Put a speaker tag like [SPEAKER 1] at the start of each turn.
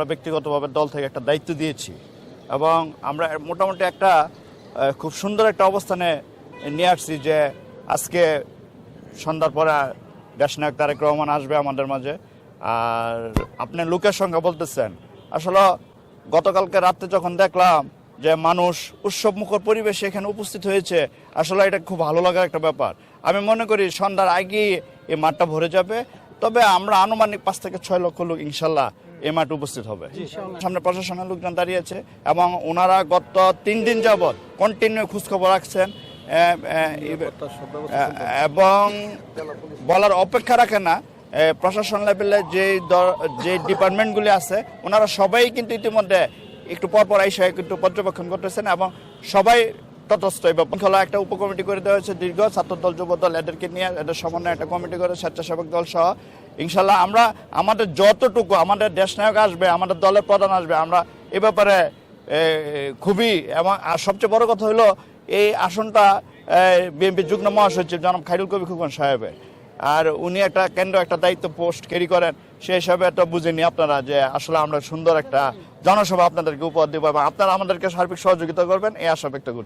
[SPEAKER 1] আমরা ব্যক্তিগতভাবে দল থেকে একটা দায়িত্ব দিয়েছি এবং আমরা মোটামুটি একটা খুব সুন্দর একটা অবস্থানে নিয়ে আসছি যে আজকে সন্ধ্যার পরে দেশনায়ক তারেক রহমান আসবে আমাদের মাঝে। আর আপনি লোকের সঙ্গে বলতেছেন, আসলে গতকালকে রাত্রে যখন দেখলাম যে মানুষ উৎসব মুখর পরিবেশে এখানে উপস্থিত হয়েছে, আসলে এটা খুব ভালো লাগার একটা ব্যাপার। আমি মনে করি সন্ধ্যার আগেই এই মাঠটা ভরে যাবে তবে আমরা আনুমানিক পাঁচ থেকে ছয় লক্ষ লোক ইনশাল্লাহ এই মাঠে উপস্থিত হবে। সামনে প্রশাসনের লোকজন দাঁড়িয়েছে এবং ওনারা গত তিন দিন যাবৎ কন্টিনিউ খোঁজখবর রাখছেন। এ- এ- এ- এবং বলার অপেক্ষা রাখে না প্রশাসন লেভেলে যে যে ডিপার্টমেন্টগুলি আছে ওনারা সবাই কিন্তু ইতিমধ্যে একটু পরপর এসে কিন্তু পর্যবেক্ষণ করতেছেন এবং সবাই তটস্থ এবং খোলা একটা উপকমিটি করে দেওয়া হয়েছে দীর্ঘ। ছাত্র দল যুব দল এদেরকে নিয়ে এদের সমন্বয়ে একটা কমিটি করে স্বেচ্ছাসেবক দল সহ। ইনশাল্লাহ আমরা, আমাদের যতটুকু আমাদের দেশ নায়ক আসবে, আমাদের দলের প্রধান আসবে, আমরা এ ব্যাপারে খুবই এবং সবচেয়ে বড় কথা হলো, এই আসনটা বিএনপি যুগ্ম মহাসচিব জনাব খাইরুল কবি খুকন সাহেবের। আর উনি একটা কেন্দ্র, একটা দায়িত্ব পোস্ট ক্যারি করেন সেই হিসাবে তো বুঝেনি আপনারা যে আসলে আমরা সুন্দর একটা জনসভা আপনাদেরকে উপহার দেবো এবং আপনারা আমাদেরকে সার্বিক সহযোগিতা করবেন, এই আশা ব্যক্ত করছি।